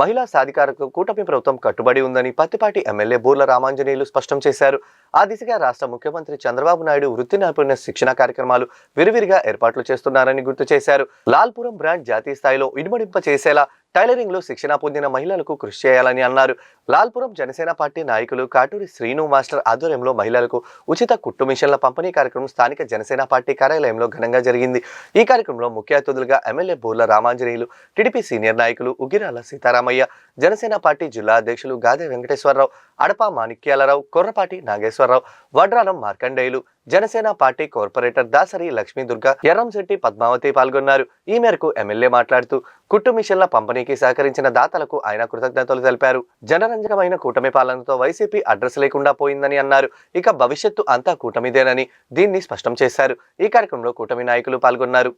మహిళా సాధికారకు కూటమి ప్రభుత్వం కట్టుబడి ఉందని పత్తిపాటి ఎమ్మెల్యే బూర్ల రామాంజనేయులు స్పష్టం చేశారు. ఆ దిశగా రాష్ట్ర ముఖ్యమంత్రి చంద్రబాబు నాయుడు వృత్తి నైపుణ్య శిక్షణ కార్యక్రమాలు విరివిరిగా ఏర్పాట్లు చేస్తున్నారని గుర్తు చేశారు. లాల్పురం బ్రాండ్ జాతీయ స్థాయిలో ఇనుమడింప చేసేలా టైలరింగ్లో శిక్షణ పొందిన మహిళలకు కృషి చేయాలని అన్నారు. లాల్పురం జనసేన పార్టీ నాయకులు కాటూరి శ్రీను మాస్టర్ ఆధ్వర్యంలో మహిళలకు ఉచిత కుట్టు మిషన్ల పంపిణీ కార్యక్రమం స్థానిక జనసేన పార్టీ కార్యాలయంలో ఘనంగా జరిగింది. ఈ కార్యక్రమంలో ముఖ్య అతిథులుగా MLA Borla Ramanjaneyulu TDP senior నాయకులు ఉగిరాల సీతారామయ్య జనసేన పార్టీ జిల్లా అధ్యక్షులు గాదే వెంకటేశ్వరరావు అడప మాణిక్యాలరావు కొర్రపాటి నాగేశ్వరరావు వడ్రానం మార్కండేయులు జనసేన పార్టీ కార్పొరేటర్ దాసరి లక్ష్మీ దుర్గ ఎర్రంశెట్టి పద్మావతి పాల్గొన్నారు. ఈ మేరకు ఎమ్మెల్యే మాట్లాడుతూ కుట్టు మిషన్ల పంపిణీకి సహకరించిన దాతలకు ఆయన కృతజ్ఞతలు తెలిపారు. జనరంజకమైన కూటమి పాలనతో వైసీపీ అడ్రస్ లేకుండా పోయిందని అన్నారు. ఇక భవిష్యత్తు అంతా కూటమిదేనని దీన్ని స్పష్టం చేశారు. ఈ కార్యక్రమంలో కూటమి నాయకులు పాల్గొన్నారు.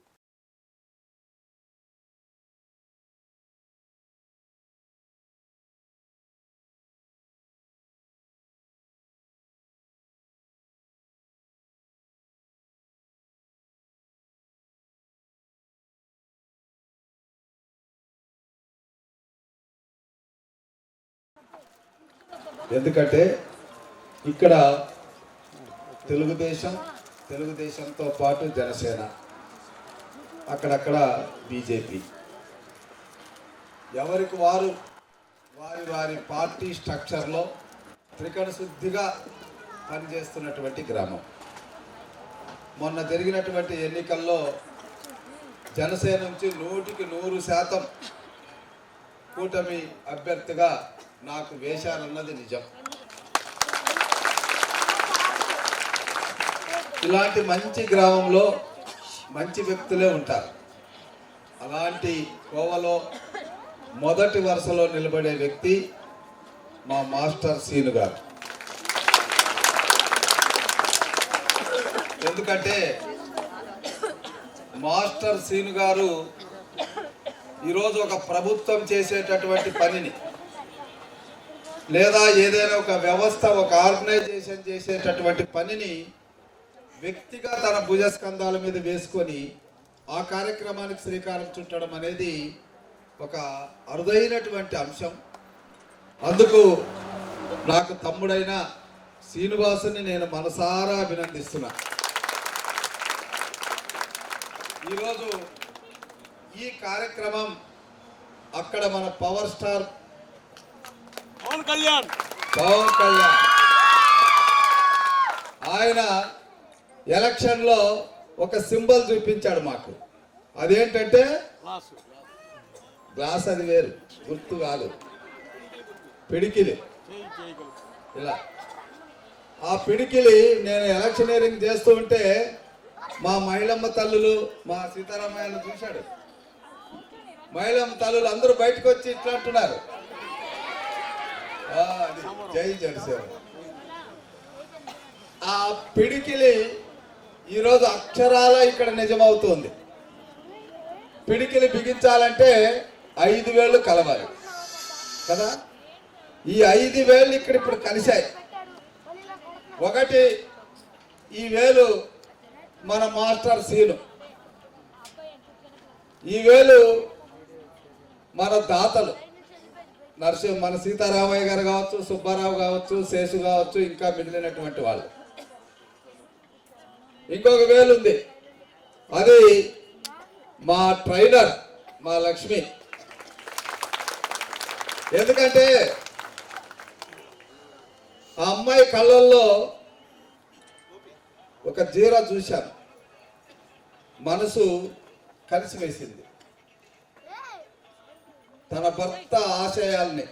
ఎందుకంటే ఇక్కడ తెలుగుదేశం తెలుగుదేశంతో పాటు జనసేన అక్కడక్కడ బీజేపీ. ఎవరికి వారు వారి వారి పార్టీ స్ట్రక్చర్లో త్రికణ శుద్ధిగా పనిచేస్తున్నటువంటి గ్రామం. మొన్న జరిగినటువంటి ఎన్నికల్లో జనసేన నుంచి నూటికి నూరు శాతం కూటమి అభ్యర్థిగా నాకు వేశారన్నది నిజం. ఇలాంటి మంచి గ్రామంలో మంచి వ్యక్తులే ఉంటారు. అలాంటి కోవలో మొదటి వరుసలో నిలబడే వ్యక్తి మా మాస్టర్ సీను గారు. ఎందుకంటే మాస్టర్ సీను గారు ఈరోజు ఒక ప్రభుత్వం చేసేటటువంటి పనిని లేదా ఏదైనా ఒక వ్యవస్థ ఒక ఆర్గనైజేషన్ చేసేటటువంటి పనిని వ్యక్తిగా తన భుజస్కంధాల మీద వేసుకొని ఆ కార్యక్రమానికి శ్రీకారం చుట్టడం అనేది ఒక అరుదైనటువంటి అంశం. అందుకు నాకు తమ్ముడైన శ్రీనివాసుని నేను మనసారా అభినందిస్తున్నా. ఈరోజు ఈ కార్యక్రమం అక్కడ మన పవర్ స్టార్ పవన్ కళ్యాణ్. పవన్ కళ్యాణ్. ఆయన ఎలక్షన్లో ఒక సింబల్ చూపించాడు మాకు. అదేంటంటే గ్లాస్. అది వేరు గుర్తు కాదు. పిడికిలి. ఇలా. ఆ పిడికిలి నేను ఎలక్షనీరింగ్ చేస్తూ ఉంటే మా మహిళమ్మ తల్లులు మా సీతారామయ్యను చూశాడు. మహిళమ్మ తల్లులు అందరూ బయటకు వచ్చి ఇట్లా అంటున్నారు. ఆ, జై జనసేన. ఆ పిడికిలి ఈరోజు అక్షరాల ఇక్కడ నిజమవుతుంది. పిడికిలి బిగించాలంటే ఐదు వేళ్ళు కలవాలి. కదా? ఈ ఐదు వేళ్ళు ఇక్కడ ఇప్పుడు కలిశాయి. ఒకటి ఈ వేలు మన మాస్టర్ సీను. ఈ వేలు మన దాతలు. నరసింహ మన సీతారామయ్య గారు కావచ్చు సుబ్బారావు కావచ్చు శేషు కావచ్చు ఇంకా మిగిలినటువంటి వాళ్ళు. ఇంకొక వేలు ఉంది. అది మా ట్రైనర్ మా లక్ష్మి. ఎందుకంటే ఆ అమ్మాయి కళ్ళల్లో ఒక జీరా చూశాను మనసు కలిసి వేసింది తన భర్త ఆశయాల్ని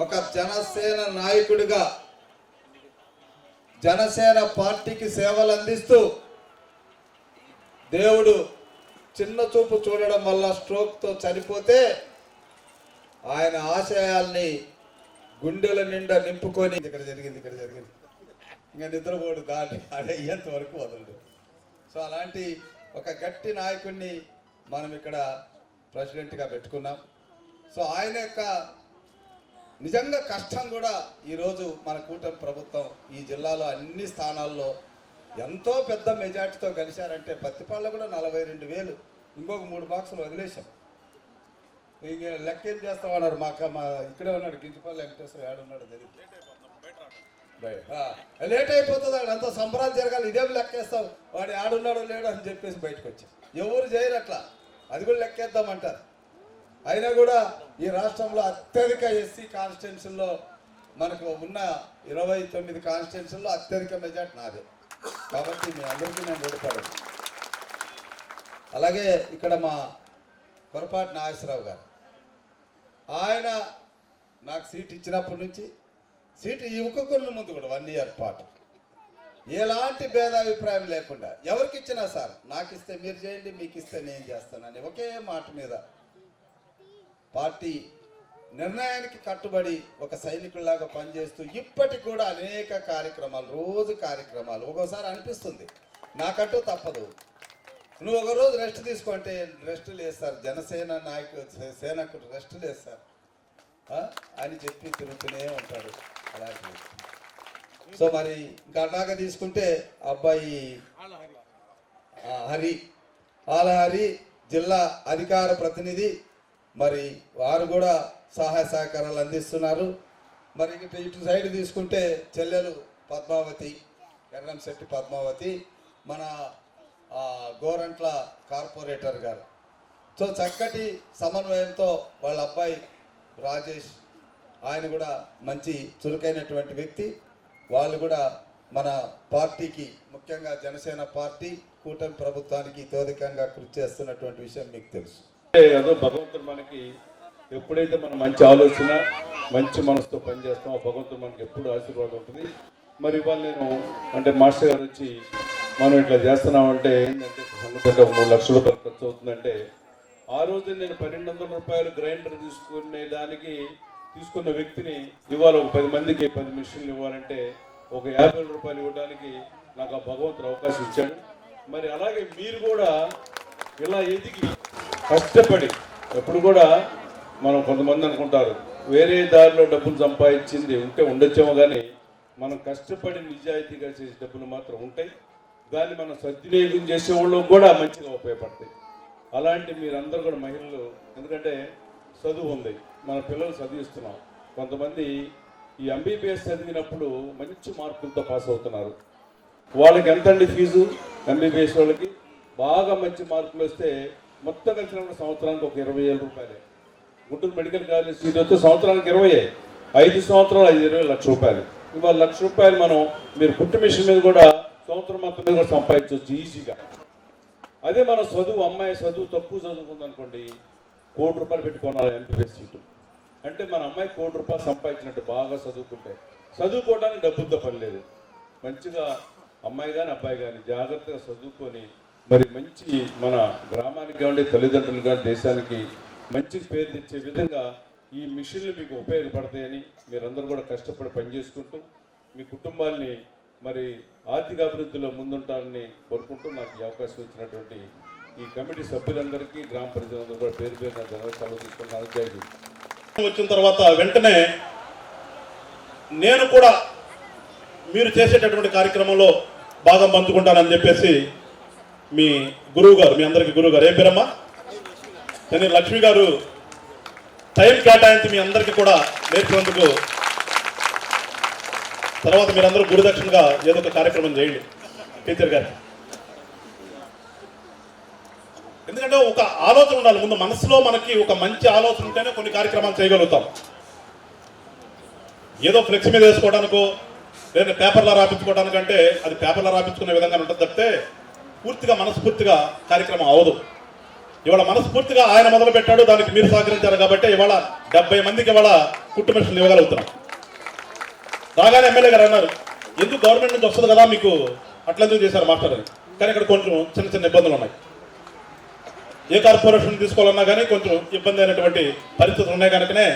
ఒక జనసేన నాయకుడిగా జనసేన పార్టీకి సేవలు అందిస్తూ దేవుడు చిన్న చూపు చూడడం వల్ల స్ట్రోక్తో చనిపోతే ఆయన ఆశయాల్ని గుండెల నిండా నింపుకొని ఇక్కడ జరిగింది ఇక్కడ జరిగింది. ఇంకా నిద్రపోడు దాన్ని అయ్యేంత వరకు వదలడు. సో అలాంటి ఒక గట్టి నాయకుడిని మనం ఇక్కడ ప్రెసిడెంట్గా పెట్టుకున్నాం. సో ఆయన యొక్క నిజంగా కష్టం కూడా ఈరోజు మన కూటమి ప్రభుత్వం ఈ జిల్లాలో అన్ని స్థానాల్లో ఎంతో పెద్ద మెజార్టీతో కలిశారంటే పత్తిపాళ్ళ కూడా నలభై రెండు వేలు. ఇంకొక మూడు బాక్సులు వదిలేశాం. ఇంక లెక్క ఏం చేస్తామన్నారు మా మా ఇక్కడే ఉన్నాడు గింజపల్లి వెంకటేశ్వర ఏడున్నాడు తెలియదు బయట. లేట్ అయిపోతుంది అక్కడ అంతా సంబరాలు జరగాలి ఇదేం లెక్కేస్తాం వాడు ఆడున్నాడో లేడో అని చెప్పేసి బయటకు వచ్చాం ఎవరు చేయరు అట్లా. అది కూడా లెక్కేద్దామంటారు. అయినా కూడా ఈ రాష్ట్రంలో అత్యధిక ఎస్సీ కాన్స్టిట్యున్సీల్లో మనకు ఉన్న ఇరవై తొమ్మిది కాన్స్టిట్యున్సీల్లో అత్యధిక మెజార్టీ నాదే. కాబట్టి మీ అందరికీ నేను ఓడిపాడు అలాగే ఇక్కడ మా పొరపాటు నాగేశ్వరరావు గారు. ఆయన నాకు సీట్ ఇచ్చినప్పటి నుంచి సీటు ఇవ్వకుండా ముందు కూడా వన్ ఇయర్ పాటు. ఎలాంటి భేదాభిప్రాయం లేకుండా ఎవరికి ఇచ్చినా సార్ నాకు ఇస్తే మీరు చేయండి మీకు ఇస్తే నేను చేస్తానని ఒకే మాట మీద పార్టీ నిర్ణయానికి కట్టుబడి ఒక సైనికుల్లాగా పనిచేస్తూ ఇప్పటికి కూడా అనేక కార్యక్రమాలు రోజు కార్యక్రమాలు ఒక్కోసారి అనిపిస్తుంది. నాకంటూ తప్పదు. నువ్వు ఒక రోజు రెస్ట్ తీసుకుంటే రెస్ట్ లేదు సార్ జనసేన నాయకుడు సేనకు రెస్ట్ లేదు సార్. అని చెప్పి తిరుగుతూనే ఉంటాడు. అలాంటి సో మరి ఇంకా తీసుకుంటే అబ్బాయి హరి ఆలహరి జిల్లా అధికార ప్రతినిధి. మరి వారు కూడా సహాయ సహకారాలు అందిస్తున్నారు. మరి ఇటు ఇటు సైడ్ తీసుకుంటే చెల్లెలు పద్మావతి ఎర్రంశెట్టి పద్మావతి మన గోరంట్ల కార్పొరేటర్ గారు. సో చక్కటి సమన్వయంతో వాళ్ళ అబ్బాయి రాజేష్ ఆయన కూడా మంచి చురుకైనటువంటి వ్యక్తి. వాళ్ళు కూడా మన పార్టీకి ముఖ్యంగా జనసేన పార్టీ కూటమి ప్రభుత్వానికి తోదికంగా కృషి చేస్తున్నటువంటి విషయం మీకు తెలుసు. అంటే అదో భగవంతుడు మనకి ఎప్పుడైతే మనం మంచి ఆలోచన మంచి మనసుతో పనిచేస్తామో భగవంతుడు మనకి ఎప్పుడు ఆశీర్వాదం ఉంటుంది. మరి ఇవాళ నేను అంటే మాస్టర్ గారు వచ్చి మనం ఇట్లా చేస్తున్నామంటే ఏంటంటే సంగతి ఒక మూడు లక్షల రూపాయలు ఖర్చు అవుతుందంటే ఆ రోజు నేను పన్నెండు వందల రూపాయలు గ్రైండర్ తీసుకునే దానికి తీసుకున్న వ్యక్తిని ఇవాళ ఒక పది మందికి పది మిషన్లు ఇవ్వాలంటే ఒక యాభై రూపాయలు ఇవ్వడానికి నాకు ఆ భగవంతుడు అవకాశం ఇచ్చాడు. మరి అలాగే మీరు కూడా ఇలా ఎదిగి కష్టపడి ఎప్పుడు కూడా మనం కొంతమంది అనుకుంటారు వేరే దారిలో డబ్బులు సంపాదించింది ఉంటే ఉండొచ్చేమో కానీ మనం కష్టపడి నిజాయితీగా చేసే డబ్బులు మాత్రం ఉంటాయి. దాన్ని మనం సద్వినియోగం చేసే వాళ్ళు కూడా మంచిగా ఉపయోగపడతాయి. అలాంటి మీరందరూ కూడా మహిళలు ఎందుకంటే చదువు ఉంది. మన పిల్లలు చదివిస్తున్నాం. కొంతమంది ఈ ఎంబీబీఎస్ చదివినప్పుడు మంచి మార్కులతో పాస్ అవుతున్నారు. వాళ్ళకి ఎంత అండి ఫీజు ఎంబీబీఎస్ వాళ్ళకి బాగా మంచి మార్కులు వస్తే మొత్తం కలిసిన సంవత్సరానికి ఒక ఇరవై వేల రూపాయలే. గుంటూరు మెడికల్ కాలేజ్ సీట్ వస్తే సంవత్సరానికి ఇరవై ఐదు సంవత్సరాలు ఐదు ఇరవై లక్ష రూపాయలు. ఇవాళ లక్ష రూపాయలు మనం మీరు పుట్టు మిషన్ మీద కూడా సంవత్సరం మొత్తం మీద కూడా సంపాదించవచ్చు ఈజీగా. అదే మన చదువు అమ్మాయి చదువు తక్కువ చదువుకుందనుకోండి కోటి రూపాయలు పెట్టుకున్నారు ఎంపీఎస్ సీటు. అంటే మన అమ్మాయి కోటి రూపాయలు సంపాదించినట్టు బాగా చదువుకుంటే. చదువుకోవడానికి డబ్బులతో పని లేదు. మంచిగా అమ్మాయి కానీ అబ్బాయి కానీ జాగ్రత్తగా చదువుకొని మరి మంచి మన గ్రామానికి కావండి తల్లిదండ్రులు కానీ దేశానికి మంచి పేరు తెచ్చే విధంగా ఈ మిషన్లు మీకు ఉపయోగపడతాయని మీరందరూ కూడా కష్టపడి పనిచేసుకుంటూ మీ కుటుంబాల్ని మరి ఆర్థిక అభివృద్ధిలో ముందుంటారని కోరుకుంటూ నాకు ఈ అవకాశం ఇచ్చినటువంటి ఈ కమిటీ సభ్యులందరికీ గ్రామ ప్రజలందరూ కూడా పేరు పేరు నా ధన్యవాదాలు సెలవు తీసుకున్నాను వచ్చిన తర్వాత వెంటనే నేను కూడా మీరు చేసేటటువంటి కార్యక్రమంలో భాగం పంచుకుంటానని చెప్పేసి మీ గురువు గారు మీ అందరికీ గురువు గారు ఏం పేరమ్మా? నేను లక్ష్మి గారు టైం కేటాయించి మీ అందరికీ కూడా నేర్పినందుకు తర్వాత మీరందరూ గురుదక్షిణగా ఏదో ఒక కార్యక్రమం చేయండి టీచర్ గారు. ఎందుకంటే ఒక ఆలోచన ఉండాలి. ముందు మనసులో మనకి ఒక మంచి ఆలోచన ఉంటేనే కొన్ని కార్యక్రమాలు చేయగలుగుతాం. ఏదో ఫ్లెక్స్ మీద వేసుకోవడానికో లేదా పేపర్లో రాపించుకోవడానికంటే అది పేపర్లో రాపించుకునే విధంగా ఉంటుంది తప్పితే పూర్తిగా మనస్ఫూర్తిగా కార్యక్రమం అవదు. ఇవాళ మనస్ఫూర్తిగా ఆయన మొదలు పెట్టాడు దానికి మీరు సహకరించారు కాబట్టి ఇవాళ డెబ్బై మందికి ఇవాళ కుట్టు మిషన్లు ఇవ్వగలుగుతున్నాం. రాగానే ఎమ్మెల్యే గారు అన్నారు ఎందుకు గవర్నమెంట్ నుంచి వస్తుంది కదా మీకు? అట్లెందుకు చేశారు మాస్టర్ కానీ ఇక్కడ కొంచెం చిన్న చిన్న ఇబ్బందులు ఉన్నాయి. ఏ కార్పొరేషన్ తీసుకోవాలన్నా కానీ కొంచెం ఇబ్బంది అయినటువంటి పరిస్థితులు ఉన్నాయి కనుకనే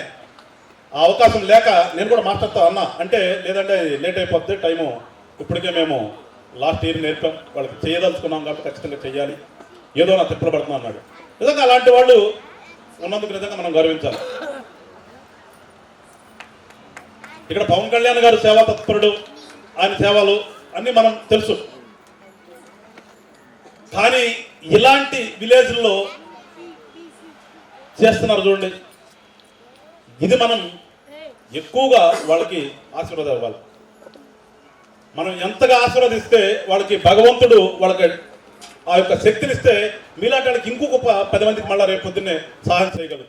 ఆ అవకాశం లేక నేను కూడా మాట్లాడతా అన్నా. అంటే లేదంటే లేట్ అయిపోద్ది టైము. ఇప్పటికే మేము లాస్ట్ ఇయర్ నేర్పాం. వాళ్ళకి చేయదలుచుకున్నాం కాబట్టి ఖచ్చితంగా చేయాలి ఏదో నా తిప్పలు పడుతున్నా అన్నాడు. నిజంగా అలాంటి వాళ్ళు ఉన్నందుకు నిజంగా మనం గౌరవించాలి. ఇక్కడ పవన్ కళ్యాణ్ గారు సేవా తత్పరుడు. ఆయన సేవలు అన్నీ మనం తెలుసు. కానీ ఇలాంటి విలేజ్ల్లో చేస్తున్నారు చూడండి. ఇది మనం ఎక్కువగా వాళ్ళకి ఆశీర్వాదం ఇవ్వాలి. మనం ఎంతగా ఆశీర్వదిస్తే వాళ్ళకి భగవంతుడు వాళ్ళకి ఆ యొక్క శక్తినిస్తే మీలాంటి వాళ్ళకి ఇంకో గొప్ప పది మందికి మళ్ళీ రేపు పొద్దున్నే సహాయం చేయగలరు